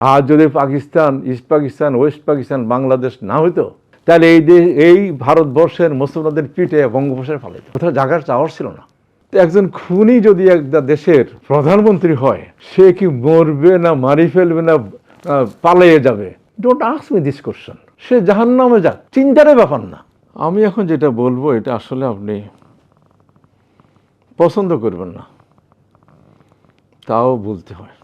আর যদি Pakistan, east Pakistan, west Pakistan, Bangladesh না হইতো, তাহলে এই দেশ এই ভারতবর্ষের মুসলমানদের পিঠে বঙ্গোপসাগরে ফেলে কোথাও জাগার চাওয়ার ছিল না। একজন খুনি যদি একটা দেশের প্রধানমন্ত্রী হয়, সে কি মরবে না মারি ফেলবে না পালিয়ে যাবে? Don't ask me this question সে জাহান নামে যাক, চিন্তারই ব্যাপার না। আমি এখন যেটা বলব, এটা আসলে আপনি পছন্দ করবেন না। তাও বলতে হয়।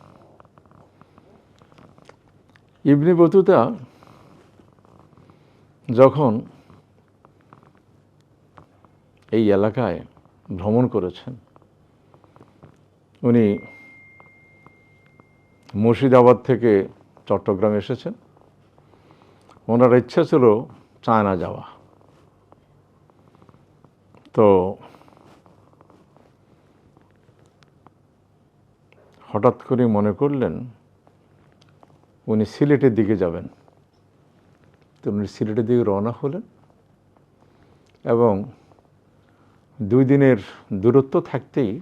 ইবনে বতুতা যখন এই এলাকায় ভ্রমণ করেছেন, উনি মুর্শিদাবাদ থেকে চট্টগ্রাম এসেছেন। ওনার ইচ্ছা ছিল চায়না যাওয়া। তো হঠাৎ করে মনে করলেন উনি সিলেটের দিকে যাবেন। তো উনি সিলেটের দিকে রওনা হলেন এবং দুই দিনের দূরত্ব থাকতেই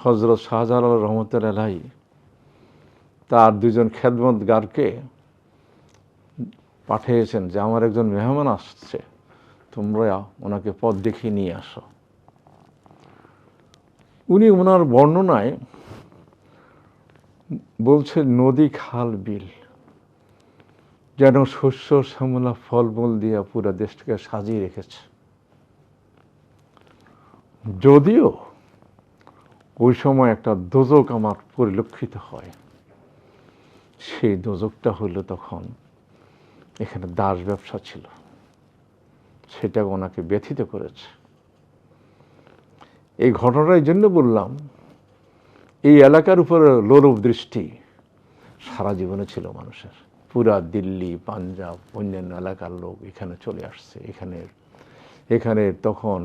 হজরত শাহজালাল রহমতুল আলাই তার দুজন খেদমতগারকে পাঠিয়েছেন যে, আমার একজন মেহমান আসছে, তোমরা ওনাকে পথ দেখিয়ে নিয়ে আসো। উনি ওনার বর্ণনায় বলছে, নদী খাল বিল। যেন শস্য, শ্যামলা, ফলমূল দিয়ে পুরা দেশটাকে সাজিয়ে রেখেছে। যদিও ওই সময় একটা দোজক আমার পরিলক্ষিত হয়। সেই দোজকটা হলো তখন এখানে দাস ব্যবসা ছিল। সেটা ওনাকে ব্যথিত করেছে। এই ঘটনার জন্য বললাম এই এলাকার উপর লোলভ দৃষ্টি সারা জীবনে ছিল মানুষের। পুরা দিল্লি, পাঞ্জাব, অন্যান্য এলাকার লোক এখানে চলে আসছে। এখানে এখানে তখন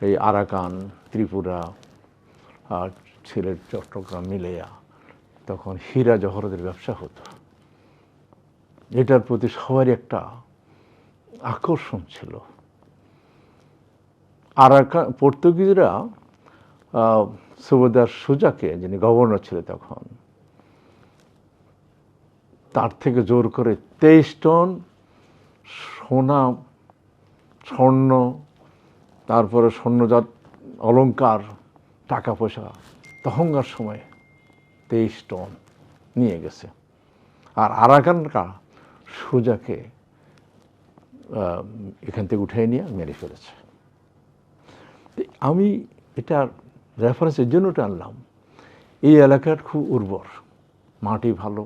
এই আরাকান, ত্রিপুরা, আর সিলেট চট্টগ্রাম মিলেয়া তখন হীরা জহরতের ব্যবসা হতো। এটার প্রতি সবারই একটা আকর্ষণ ছিল। আরাকান, পর্তুগিজরা সুবেদার সুজাকে, যিনি গভর্নর ছিলেন তখন, তার থেকে জোর করে তেইশ টন সোনা, স্বর্ণ, তারপরে স্বর্ণজাত অলঙ্কার টাকা পয়সা তখনকার সময় তেইশ টন নিয়ে গেছে। আর আরাকানকা সুজাকে এখান থেকে উঠে নিয়ে মেরে ফেলেছে। আমি এটার রেফারেন্স এর জন্য টানলাম এই এলাকার খুব উর্বর। মাটি ভালো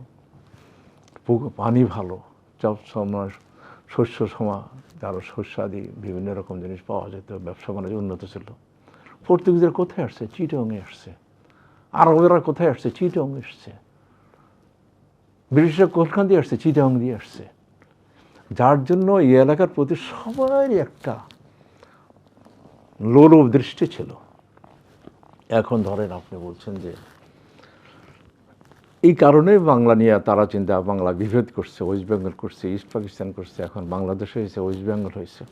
পানি ভালো, সব সময় শস্য সমা আরও শস্যাদি বিভিন্ন রকম জিনিস পাওয়া যেত, ব্যবসা বাণিজ্য উন্নত ছিল। পর্তুগিজরা কোথায় আসছে? চিটংয়ে আসছে। আরবেরা কোথায় আসছে? চিটং এসছে ব্রিটিশরা কোলখান দিয়ে আসছে? চিটং দিয়ে আসছে। যার জন্য এই এলাকার প্রতি সবারই একটা লোলভ দৃষ্টি ছিল। এখন ধরেন আপনি বলছেন যে এই কারণে বাংলা নিয়ে তারা চিন্তা, বাংলা বিভেদ করছে ওয়েস্ট বেঙ্গল করছে ইস্ট পাকিস্তান করছে, এখন বাংলাদেশ হয়েছে ওয়েস্ট বেঙ্গল হয়েছে।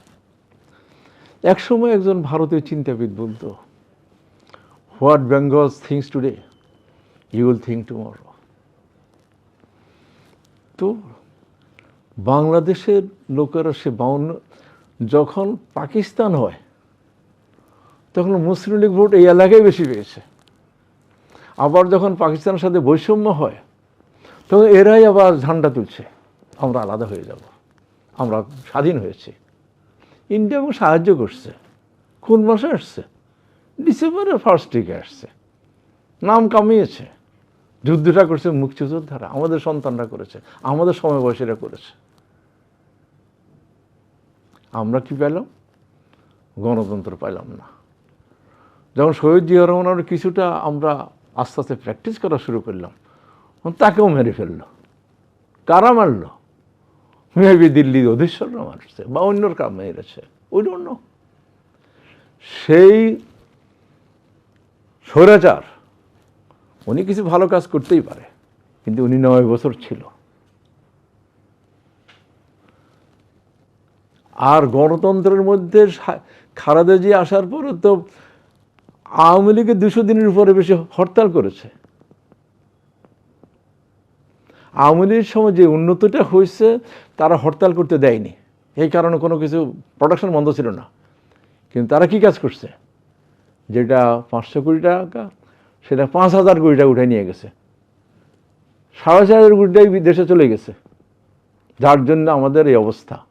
একসময় একজন ভারতীয় চিন্তাবিদ বলতো what Bengal thinks today you will think tomorrow তো বাংলাদেশের লোকেরা সে বাউন্ন, যখন পাকিস্তান হয় তখন মুসলিম লীগ ভোট এই এলাকায় বেশি পেয়েছে। আবার যখন পাকিস্তানের সাথে বৈষম্য হয়, তখন এরাই আবার ঝান্ডা তুলছে। আমরা আলাদা হয়ে যাব। আমরা স্বাধীন হয়েছি। ইন্ডিয়া এবং সাহায্য করছে। কোন মাসে আসছে? ডিসেম্বরের ফার্স্ট উইকে আসছে। নাম কামিয়েছে। যুদ্ধটা করছে মুক্তিযোদ্ধারা। আমাদের সন্তানরা করেছে। আমাদের সময় বয়সীরা করেছে। আমরা কি পেলাম? গণতন্ত্র পাইলাম না। যখন শহীদ জিয়া রহমানের কিছুটা আমরা আস্তে আস্তে প্র্যাকটিস করা শুরু করলাম তাকেও মেরে ফেলল, কারা মারলো? মেবি দিল্লির অধীশ্বররা মারছে বা অন্যর কাম মেরেছে ওই জন্য সেই স্বৈরাচার, উনি কিছু ভালো কাজ করতেই পারে, কিন্তু উনি নয় বছর ছিল। আর গণতন্ত্রের মধ্যে খালেদা আসার পরে তো আওয়ামী লীগের দুশো দিনের উপরে বেশি হরতাল করেছে। আওয়ামী লীগের সময় যে উন্নতিটা হয়েছে, তারা হরতাল করতে দেয়নি। এই কারণে কোনো কিছু প্রোডাকশন বন্ধ ছিল না। কিন্তু তারা কি কাজ করছে? যেটা পাঁচশো কোটি টাকা, সেটা পাঁচ হাজার কোটি টাকা উঠে নিয়ে গেছে। সাড়ে চার হাজার কোটি টাকা বিদেশে চলে গেছে। যার জন্য আমাদের এই অবস্থা।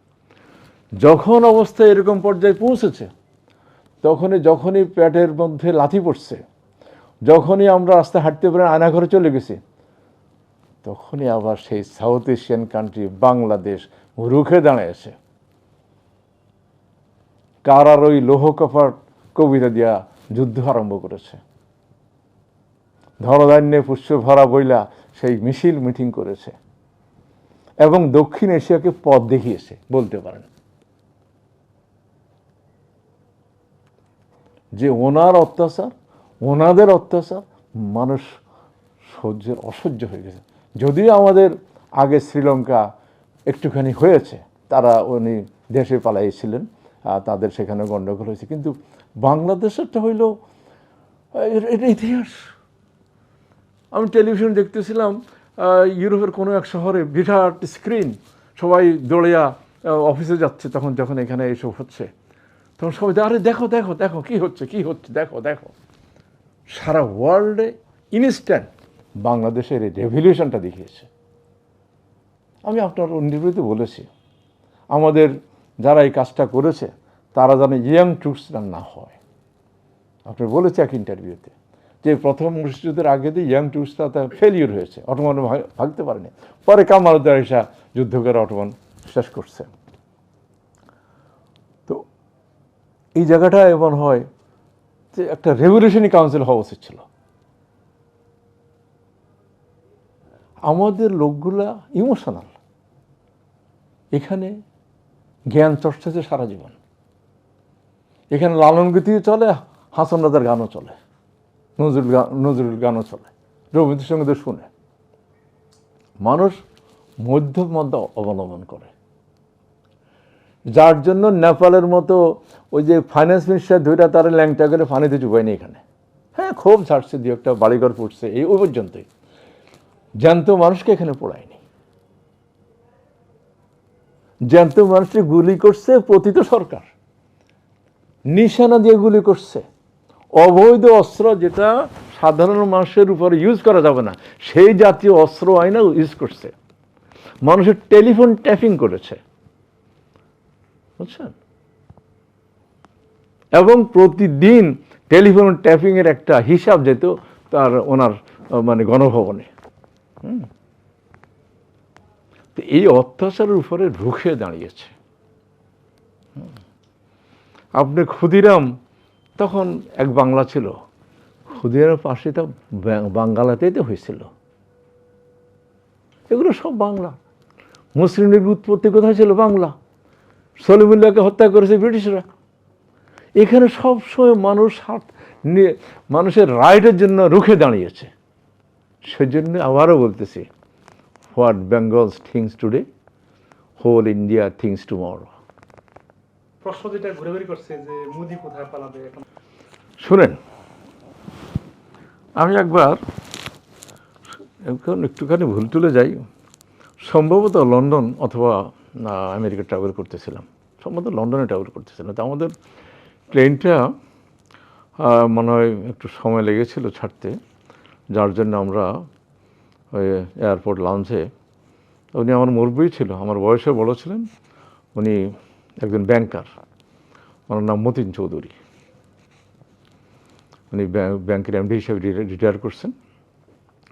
যখন অবস্থা এরকম পর্যায়ে পৌঁছেছে তখনই, যখনই পেটের মধ্যে লাথি পড়ছে, যখনই আমরা রাস্তায় হাঁটতে পারি, আয়না ঘরে চলে গেছি, তখনই আবার সেই সাউথ এশিয়ান কান্ট্রি বাংলাদেশ রুখে দাঁড়িয়েছে কারার ওই লৌহ কপাট কবিতা দিয়া যুদ্ধ আরম্ভ করেছে। ধরধান্যে পুষ্প ভরা বইলা সেই মিছিল মিটিং করেছে। এবং দক্ষিণ এশিয়াকে পথ দেখিয়েছে, বলতে পারেন। যে ওনার অত্যাচার, ওনাদের অত্যাচার, মানুষ সহ্যের অসহ্য হয়ে গেছে। যদিও আমাদের আগে শ্রীলঙ্কা একটুখানি হয়েছে, তারা উনি দেশে পালাইছিলেন তাদের সেখানে গণ্ডগোল হয়েছে, কিন্তু বাংলাদেশেরটা হইল এটা ইতিহাস। আমি টেলিভিশন দেখতেছিলাম ইউরোপের কোনো এক শহরে বিরাট স্ক্রিন, সবাই দৌড়িয়া অফিসে যাচ্ছে তখন, যখন এখানে এইসব হচ্ছে। তখন সবাই আরে দেখো দেখো দেখো, কি হচ্ছে কি হচ্ছে, দেখো দেখো। সারা ওয়ার্ল্ডে ইনস্ট্যান্ট বাংলাদেশের এই রেভলিউশনটা দেখিয়েছে। আমি আপনার নির্বিত বলেছি, আমাদের যারা এই কাজটা করেছে, তারা যেন ইয়াং টুরিস্টরা না হয়। আপনি বলেছে এক ইন্টারভিউতে যে প্রথম মুক্তিযুদ্ধের আগে দিয়ে ইয়াং টুরিস্টরা তা ফেলিওর হয়েছে, অটোমান ভাগতে পারেনি। পরে কামালুদ্দার এসা যুদ্ধ করে অটোমান শেষ করছে তো এই জায়গাটা এমন হয় যে একটা রেভলিউশনারি কাউন্সিল হওয়া উচিত ছিল। আমাদের লোকগুলা ইমোশনাল এখানে জ্ঞান চর্চাতে সারা জীবন। এখানে লালন গীতিও চলে, হাসান রাজার গানও চলে, নজরুল গা- নজরুল গানও চলে রবীন্দ্রসঙ্গীত শুনে। মানুষ মধ্যম মধ্য অবলম্বন করে। যার জন্য নেপালের মতো ওই যে ফাইন্যান্স মিনিস্টার ধৈরা তারা ল্যাংটা করে পানিতে চুবায়নি এখানে। হ্যাঁ খুব ছাড়ছে দু একটা বাড়িঘর পড়ছে, এই ওই পর্যন্তই। জ্যান্ত মানুষকে এখানে পড়ায়নি। জ্যান্ত মানুষকে গুলি করছে পতিত সরকার। নিশানা দিয়ে গুলি করছে। অবৈধ অস্ত্র যেটা সাধারণ মানুষের উপরে ইউজ করা যাবে না, সেই জাতীয় অস্ত্র আইনা ইউজ করছে। মানুষের টেলিফোন ট্যাপিং করেছে। বুঝছেন এবং প্রতিদিন টেলিফোন ট্যাপিংয়ের একটা হিসাব যেত তার ওনার মানে গণভবনে। তো এই অত্যাচারের উপরে রুখে দাঁড়িয়েছে। আপনি ক্ষুদিরাম, তখন এক বাংলা ছিল। ক্ষুদিরামের পাশে তো বাঙ্গালাতেই তো হয়েছিল। এগুলো সব বাংলা। মুসলিম লীগের উৎপত্তি কোথায় ছিল? বাংলা। সলিমুল্লাহকে হত্যা করেছে ব্রিটিশরা। এখানে সবসময় মানুষ হাত নিয়ে মানুষের রাইটের জন্য রুখে দাঁড়িয়েছে। সেজন্য আবারও বলতেছি what Bengals thinks today whole India thinks tomorrow. প্রশ্ন যেটা ঘুরে করছে যে মোদি কোথায় পালাবে এখন? শুনেন আমি একবার এখন একটুখানি ভুল তুলে যাই। সম্ভবত লন্ডন অথবা আমেরিকা ট্রাভেল করতেছিলাম। সম্ভবত লন্ডনে ট্রাভেল করতেছিলাম। তো আমাদের প্লেনটা মনে হয় একটু সময় লেগেছিল ছাড়তে, যার জন্য আমরা ওই এয়ারপোর্ট লাউঞ্জে উনি আমার মুরব্বী ছিল, আমার বয়সে বড় ছিলেন, উনি একজন ব্যাংকার ওনার নাম মতিন চৌধুরী। উনি ব্যাং- ব্যাংকের এমডি হিসেবে রিটায়ার করছেন।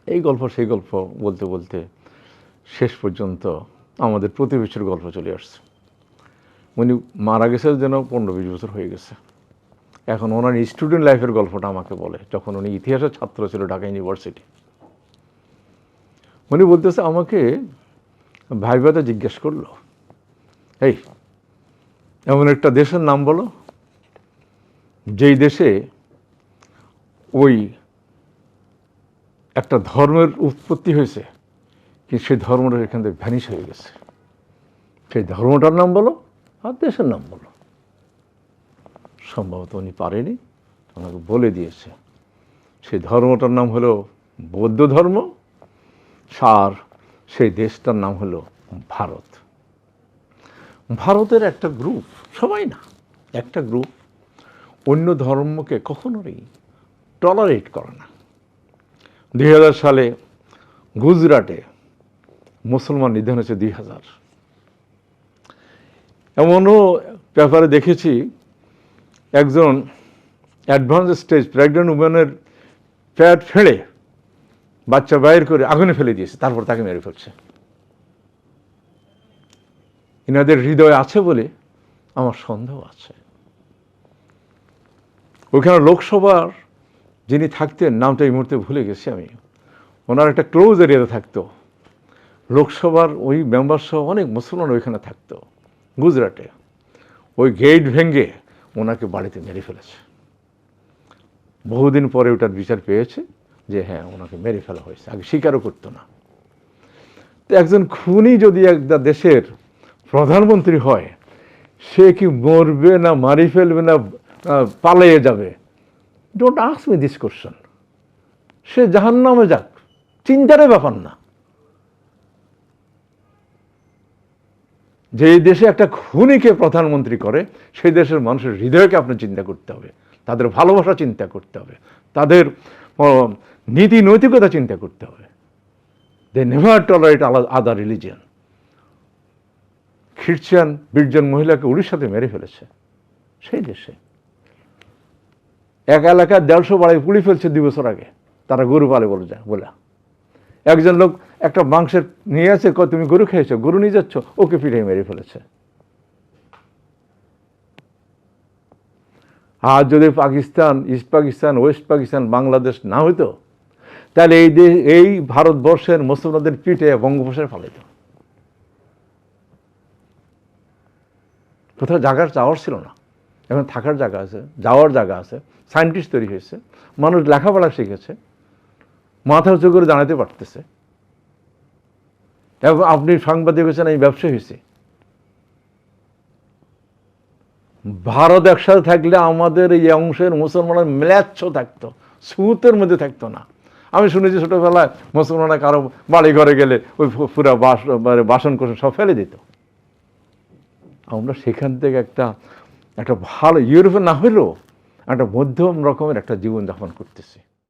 এই গল্প, সেই গল্প বলতে বলতে শেষ পর্যন্ত আমাদের প্রতিবেশীর গল্প চলে আসছে। উনি মারা গেছে যেন পনেরো বিশ বছর হয়ে গেছে। এখন ওনার স্টুডেন্ট লাইফের গল্পটা আমাকে বলে, যখন উনি ইতিহাসের ছাত্র ছিল ঢাকা ইউনিভার্সিটি উনি বলতেছে, আমাকে ভাই ভাইবাতে জিজ্ঞেস করল, এই, এমন একটা দেশের নাম বলো, যেই দেশে ওই একটা ধর্মের উৎপত্তি হয়েছে কিন্তু সেই ধর্মটা এখান থেকে ভ্যানিশ হয়ে গেছে। সেই ধর্মটার নাম বলো আর দেশের নাম বলো। সম্ভবত উনি পারেনি ওনাকে বলে দিয়েছে। সেই ধর্মটার নাম হলো বৌদ্ধ ধর্ম সার সেই দেশটার নাম হলো ভারত। ভারতের একটা গ্রুপ সবাই না, একটা গ্রুপ অন্য ধর্মকে কখনোই টলারেট করে না। দুই হাজার সালে গুজরাটে মুসলমান নিধন হয়েছে দুই হাজার। এমনও পেপারে দেখেছি, একজন অ্যাডভান্স স্টেজ প্রেগনেন্ট উমেনের প্যাট ফেড়ে বাচ্চা বাইর করে আগুনে ফেলে দিয়েছে, তারপর তাকে মেরে ফেলছে। এনাদের হৃদয় আছে বলে আমার সন্দেহ আছে। ওখানে লোকসভার যিনি থাকতেন, নামটা এই মুহূর্তে ভুলে গেছি আমি। ওনার একটা ক্লোজ এরিয়াতে থাকতো। লোকসভার ওই মেম্বার সহ অনেক মুসলমান ওইখানে থাকতো, গুজরাটে। ওই গেট ভেঙে ওনাকে বাড়িতে মেরে ফেলেছে। বহুদিন পরে ওটার বিচার পেয়েছে যে হ্যাঁ ওনাকে মেরে ফেলা হয়েছে, আগে স্বীকারও করতো না। তো একজন খুনি যদি একটা দেশের প্রধানমন্ত্রী হয়, সে কি মরবে না, মারি ফেলবে না পালিয়ে যাবে? Don't ask me this question সে জাহান্নামে যাক, চিন্তারই ব্যাপার না। যে দেশে একটা খুনিকে প্রধানমন্ত্রী করে, সেই দেশের মানুষের হৃদয়কে আপনি চিন্তা করতে হবে, তাদের ভালোবাসা চিন্তা করতে হবে, তাদের নীতি নৈতিকতা চিন্তা করতে হবে। They never tolerate other religion Christian বিশজন মহিলাকে উড়িষ্যাতে মেরে ফেলেছে, সেই দেশে। এক এলাকায় দেড়শো বাড়াই পুড়ি ফেলছে দুই বছর আগে, তারা গরু পালে বলে যায়, বলে। একজন লোক একটা মাংসের নিয়ে আছে তুমি গরু খেয়েছো গরু নিয়ে যাচ্ছ? ওকে পিঠে মেরে ফেলেছে। আর যদি পাকিস্তান, ইস্ট পাকিস্তান, ওয়েস্ট পাকিস্তান, বাংলাদেশ না হইতো, তাহলে এই দেশ, এই ভারতবর্ষের মুসলমানদের পিঠে বঙ্গোপসাগরে ফালাইত। কোথাও জায়গার যাওয়ার ছিল না। এখন থাকার জায়গা আছে, যাওয়ার জায়গা আছে সায়েন্টিস্ট তৈরি হয়েছে, মানুষ লেখাপড়া শিখেছে মাথা উঁচু করে জানাতে পারতেছে। এবং আপনি সাংবাদিক হয়েছেন এই ব্যবসা হয়েছে। ভারত একসাথে থাকলে আমাদের এই অংশের মুসলমানের ম্লেচ্ছ থাকতো, সুতের মধ্যে থাকতো না। আমি শুনেছি ছোটোবেলায় মুসলমানরা কারও বাড়ি ঘরে গেলে ওই পুরা বাস মানে বাসন কোসন সব ফেলে দিত। আমরা সেখান থেকে একটা একটা ভালো ইউরোপে না হলেও একটা মধ্যম রকমের একটা জীবনযাপন করতেছি।